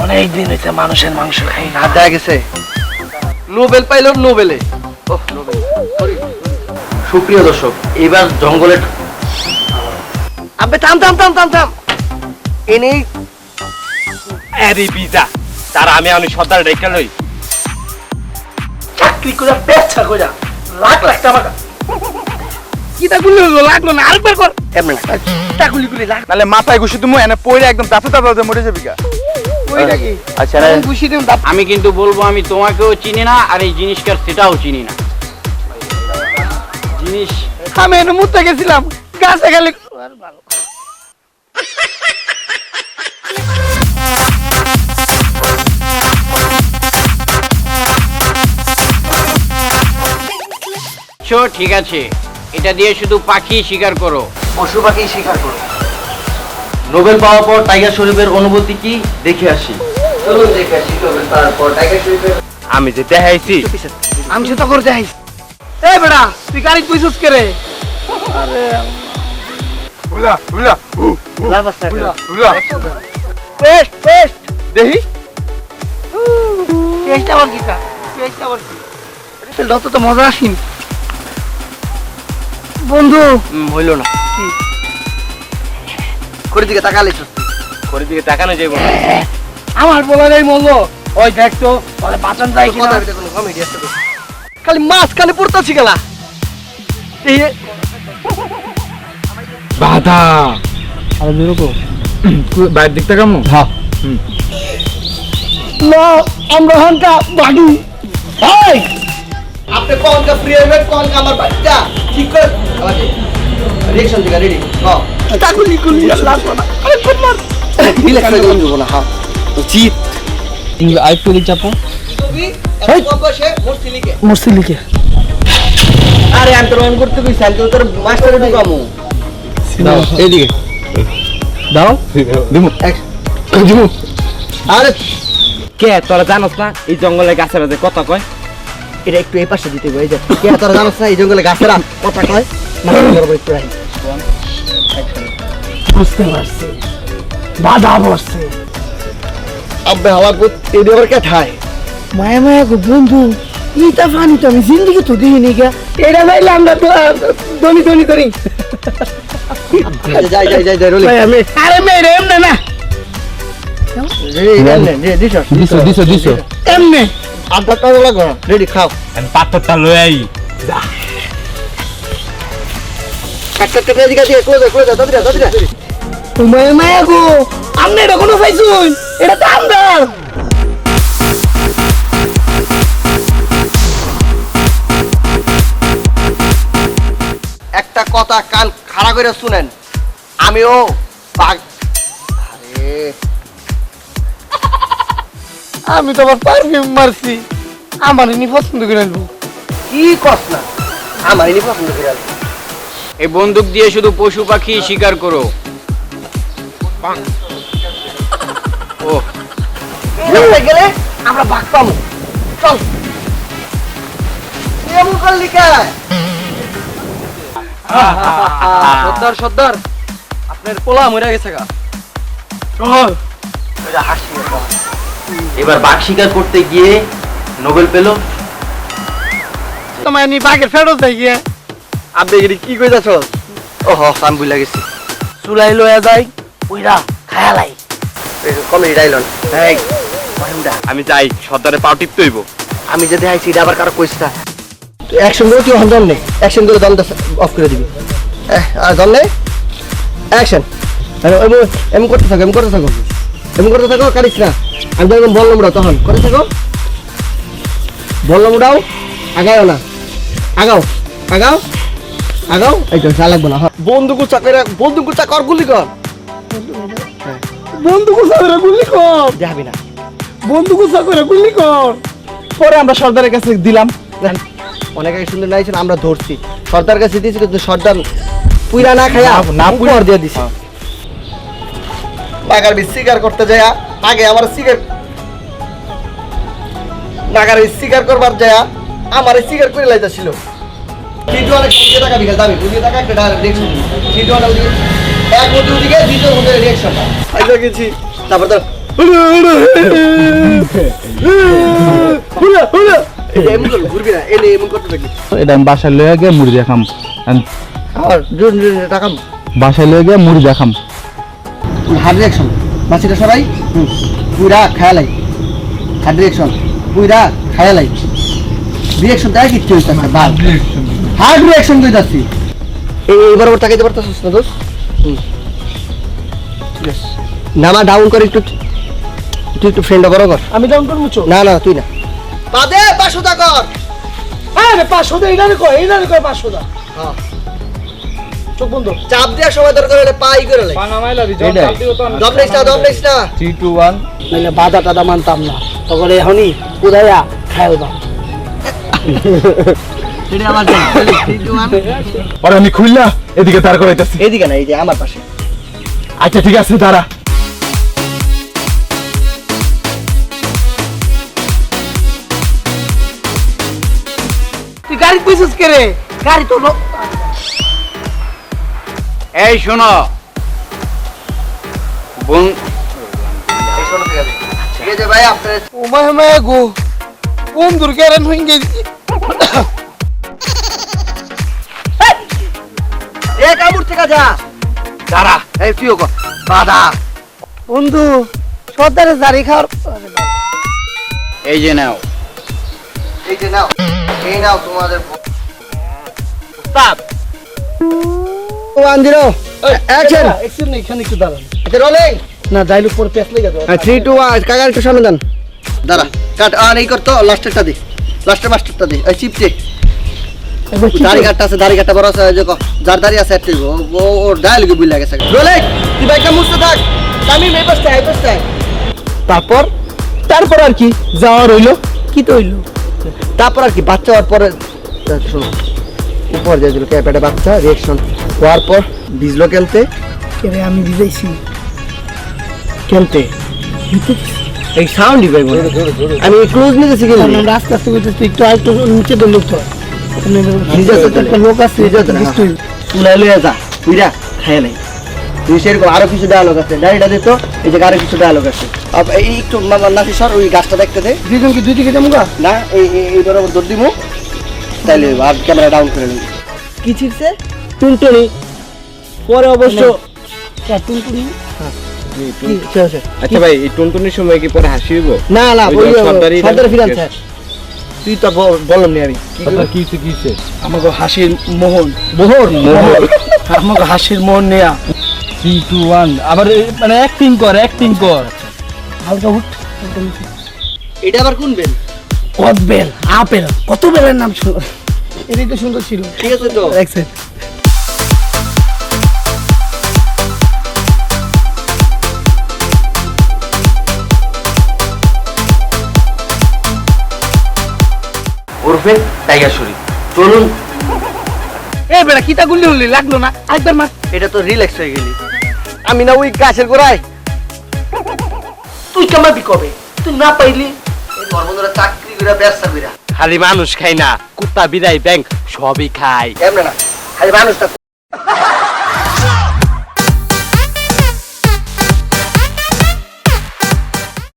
অনেক দিন হইতে মানুষের মাংস খাই না। গেছে। নোবেল পাইল নোবেলে। Oh, Nobel. Sorry. সুপ্রিয় দর্শক এবার জঙ্গলে আবে থাম থাম থাম থাম থাম। আরে বিজা তার আমি আমি সর্দার রেখে লই। চাকরি করে করে লাখ লাখ টাকা কিটা গুলি হলো? লাগল না আরেকবার কর। এমন টাকুলি গুলি লাগ তাহলে মাথায় ঘুষি তুমি এনে পড়ে একদম দাঁতে দাঁতে মরে যাবি গা। আচ্ছা আমি দাপ আমি কিন্তু বলব আমি তোমাকেও চিনি না আর এই জিনিসটার সেটাও চিনি না। জিনিস আমি এনে মুতে গেছিলাম। গাছে গেলে ঠিক আছে। এটা দিয়ে শুধু পাখি শিকার করো। পশু পাখি শিকার করো। নোবেল পাওয়ার পর টাইগার শরীফের অনুভূতি কি? দেখে আসি। চলুন দেখে আসি নোবেল পাওয়ার পর টাইগার শরীফের আমি যে দেখাইছি। আমি করতে আইস এই বেটা তুই গাড়ি কইছস কে রে? উলা উলা উলা পেস্ট পেস্ট দেখি। পেস্ট আবার কি কা পেস্ট আবার কি? তো মজা আসিন। বন্ধু। হইল না। কি? করে দিকে তাকালে করে দিকে তাকানো যাইব আমার বলা নেই মল্ল ওই দেখতো বলে বাঁচান যায় কিনা? কথা কমেডি আছে খালি মাছ খালি পড়তাছি গেলা এই বাধা। আরে দেখো বাইরের দিকটা কেমন? হ্যাঁ না আমরা হানটা বাড়ি। ভাই আপনি কোন কা ফ্রি হেলমেট কোন কা আমার বাচ্চা? ঠিক করে আমাকে রিঅ্যাকশন দিগা রেডি হ্যাঁ টাকুলি গুলি লাগল না। আরে মার। রিল্যাক্স করে দিন না হ্যাঁ জিত চাপো সে মূর্তি লিখে। মুসলিকে আরে আমি তোর অন করতে কইছি আমি তো তোর মাস্টারে ঢুকামু দাও। এইদিকে। দাও। দিমু। দিমু। আরে কে তোরা জানোস না এই জঙ্গলে গাছের যে কথা কয়? এটা একটু এই পাশে দিতে গো এই যে। কে তোরা জানোস না এই জঙ্গলে গাছেরা কথা কয়? বরাবর একটু বুঝতে পারছি। বাধা পড়ছে। আব্বে হাওয়া এই দেবার কে ঠায়? মায়া মায়া গো বন্ধু ইটা ফানি তো আমি জিন্দগি তো দিইনি গা। এটা নাইলে আমরা তো দনি দনি করি। যাই যাই যাই যাই রোলি। ভাই আমি আরে মেরে এমনে না। দিছ দিছো দিছো এমনে। আব্বা কাজ লাগো রেডি খাও। আমি পাথরটা লই আই। কাট কাট কাট এদিকে দিয়ে ক্লোজ ক্লোজ দাদিরা দাদিরা ও মায়া মায়া গো আমনে এটা কোনো পাইছুন? এটা তো আমরা। একটা কথা কান খাড়া করে শুনেন আমিও বাঘ আরে। আমি তো আবার পারফিউম মারছি আমার নি পছন্দ করে আনব। কি কস না আমার ইনি পছন্দ করে আলো। এই বন্দুক দিয়ে শুধু পশু পাখি শিকার করো। ও। এমনে গেলে আমরা বাঘ পাবো। চল। এমন করলি কে? সর্দার সর্দার আপনার পোলা মরে গেছে গা। এবার বাঘ শিকার করতে গিয়ে নোবেল পেল। তোমায় নি বাগের ফেরত দেয় গিয়ে। আপনি কি কইতাছ? ও হ আমি বুঝলা গেছি। চুলাই লয়া যায় ওইরা খায়ালাই কমেডি ডাইলন এই আমি যাই সর্দারে পাও আমি যদি আইছি এটা আবার কারও কইছ না। অ্যাকশন করে তুই হন নেই অ্যাকশন করে দম অফ করে দিবি। এহ, আর দম নেই? অ্যাকশন এমন করতে থাকো এমন করতে থাকো। এমন করতে থাকো কারিস না। আমি তো একদম বললাম উড়াও তখন। করতে থাকো। বললাম উড়াও আগাও না। আগাও আগাও আগাও। এই তো লাগবে না হ্যাঁ। বন্দুক উঁচা করে বন্দুক উঁচা কর গুলি কর। বন্ধু কুসা করে গুলি কর। যাবি না। বন্ধু কুসা করে গুলি কর। পরে আমরা সর্দারের কাছে দিলাম। অনেক আগে সুন্দর নাইছেন আমরা ধরছি। সর্দার কাছে দিয়েছি কিন্তু সর্দার পুইরা না খাইয়া না- না না পুইরা- পুইরা দিয়ে দিছি। নাগার বি শিকার করতে যায় আগে আমার শিকার নাগার বি শিকার করবার যায় আমার শিকার করে লাইতাছিল। টাকা বিঘা টাকা একটা ডাইরেক্ট এক মধ্যে ওদিকে দ্বিতীয় মধ্যে রিয়েকশন আইসা গেছি। তারপর বাসায় লয়ে গিয়ে মুড়ি দেখাম বাসায় লয়ে গিয়ে মুড়ি দেখাম হার্ড রিয়াকশন মাছিটা সবাই? পুরা খায়ালাই হার্ড রিয়াকশন পুরা খায়ালাই রিয়াকশন দেয় কিচ্ছু হইতে বাল হার্ড রিয়াকশন কই যাচ্ছি এই এবার ওর তাকাইতে পারতাছিস না Yes. নামা ডাউন করে একটু। তুই একটু ফ্রেন্ড বড় কর। আমি ডাউন করব চো না না তুই না। বাদে পাঁচশো টাকা কর। হ্যাঁ রে পাঁচশো দা এইটারে কয় এইটারে কয় পাঁচশো হ্যাঁ। চোখ বন্ধ। চাপ দেওয়ার সময় দরকার হলে পাই করে লাই দম নিস না দম নিস না। থ্রি টু ওয়ান নাহলে বাধা টাদা মানতাম না। তখন এখনই কোথায়া খাইবা এটা আমার আর আমি খুললা এদিকে তার করাইতেছি। এদিকে না এই যে আমার পাশে। আচ্ছা ঠিক আছে দাঁড়া। তুই গাড়ি কইছিস কে রে? গাড়ি তো এই শোনো। বোন ঠিক আছে ভাই আপনার ও মায় মায় গো। কোন দুর্গারান হয়ে গেছি এ কামড় থেকে যা। দাঁড়া এই তুইও কর বাধা বন্ধু সর্দারে দাড়ি খাওয়ার এই যে নাও। এই যে নাও এই নাও তোমাদের উস্তাদ। ওয়ান জিরো অ্যাকশন এক্সিল এখানে একটু দাঁড়ান। আচ্ছা রোলিং। না যাইলে পরে পেট লেগে যাবে। থ্রি টু ওয়ান কাকার একটু সামনে দাঁড়া কাট আর এই করতো লাস্টেরটা দি। লাস্টের মাস্টারটা দি। এই চিপটে দাড়ি কাটটা আছে দাড়ি কাটটা বড় আছে যে যার দাড়ি আছে একটু ও ও- ওর ডায়ালগে বুঝলে গেছে। রোলিং তুই বাইকটা মুছতে থাক। আমি পাশে পাশে তারপর? তারপর আর কি? যাওয়া রইল। কি তো হইল? তারপর আর কি বাচ্চা হওয়ার পরে শোনো উপর দিয়ে দিল ক্যাপেটে বাচ্চা রিয়েকশন হওয়ার পর ভিজলো কে আমি ভিজাইছি। কেনতে এই সাউন্ডই পাইব আমি ক্লোজ নিতেছি কিন্তু। কারণ আমরা আস্তে করতেছি একটু আর একটু নিচে তো নিজে আছে তাহলে। একটা লোক আছে নিজে আছে না, বুঝতে হইল। তুলাই লইয়া যা তুইরা খায় নাই তুই সেরকম আরও কিছু ডায়লগ আছে। ডায়রিটা দিত এই যে আরও কিছু ডায়লগ আছে। এই একটু নাসি সর ওই গাছটা দেখতে দে। দুইজন দুই দিকে যাব না এই এই- এই বরাবর দৌড় দিমু। তাইলে আর ক্যামেরা ডাউন করে নিবি কি ছিড়ছে? টুনটুনি। পরে অবশ্য টুনটুনি? চল। আচ্ছা ভাই এই টুনটুনির সময় কি পরে হাসি হইব? না না ওই যে ওই সর্দারি ফিরান স্যার। তুই তো বল- বললাম নি আমি কিছে কিছে আমাকে হাসির মোহন। মোহন? মোহন। আমাকে হাসির মোহন নেয়া। থ্রি টু ওয়ান আবার মানে অ্যাক্টিং কর অ্যাক্টিং কর। হালকা উঠ। এটা আবার কোন বেল কত বেল আপেল। কত বেলের নাম শুনো? এটাই তো সুন্দর ছিল। ঠিক আছে তো। দেখছেন ওরফে টাইগার শরীফ চলুন। এ বেড়া কিতা গুলি হলি? লাগল না। একবার মার। এটা তো রিল্যাক্স হয়ে গেলি। আমি না ওই গাছের গোড়ায়। তুই কামাবি কবে তুই না পাইলি এই তোর বন্ধুরা চাকরি করে ব্যবসা করে। খালি মানুষ খাই না কুত্তা বিদায় ব্যাংক সবই খায়। কেমন না খালি মানুষটা